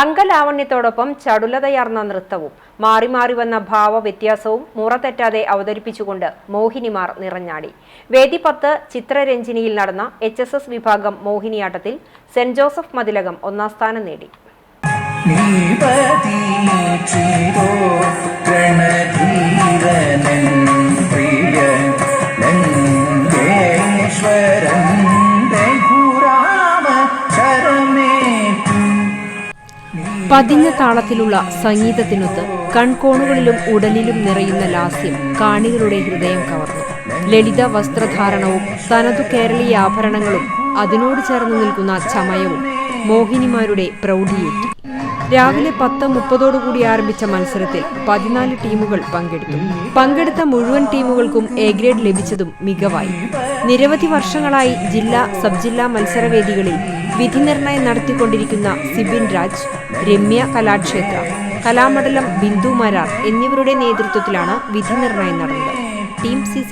അംഗലാവണ്യത്തോടൊപ്പം ചടുലതയാർന്ന നൃത്തവും മാറി മാറി വന്ന ഭാവവ്യത്യാസവും മുറ തെറ്റാതെ അവതരിപ്പിച്ചുകൊണ്ട് മോഹിനിമാർ നിറഞ്ഞാടി. വേദി പത്ത് ചിത്രരഞ്ജിനിയിൽ നടന്ന എച്ച് എസ് എസ് വിഭാഗം മോഹിനിയാട്ടത്തിൽ സെന്റ് ജോസഫ് മതിലകം ഒന്നാം സ്ഥാനം നേടി. പ്രിയ പതിഞ്ഞ താളത്തിലുള്ള സംഗീതത്തിനൊത്ത് കൺകോണുകളിലും ഉടലിലും നിറയുന്ന ലാസ്യം കാണികളുടെ ഹൃദയം കവർന്നു. ലളിത വസ്ത്രധാരണവും തനതു കേരളീയ ആഭരണങ്ങളും അതിനോട് ചേർന്ന് നിൽക്കുന്ന ചമയവും മോഹിനിമാരുടെ പ്രൗഢിയേറ്റി. രാവിലെ പത്ത് മുപ്പതോടുകൂടി ആരംഭിച്ച മത്സരത്തിൽ പതിനാല് ടീമുകൾ പങ്കെടുത്തു. പങ്കെടുത്ത മുഴുവൻ ടീമുകൾക്കും എ ഗ്രേഡ് ലഭിച്ചതും മികവായി. നിരവധി വർഷങ്ങളായി ജില്ലാ സബ് ജില്ലാ മത്സരവേദികളിൽ വിധി നിർണയം നടത്തിക്കൊണ്ടിരിക്കുന്ന സിബിൻ രാജ് രമ്യ കലാക്ഷേത്ര കലാമണ്ഡലം ബിന്ദു മരാർ എന്നിവരുടെ നേതൃത്വത്തിലാണ് വിധി നിർണയം നടന്നത്. Team C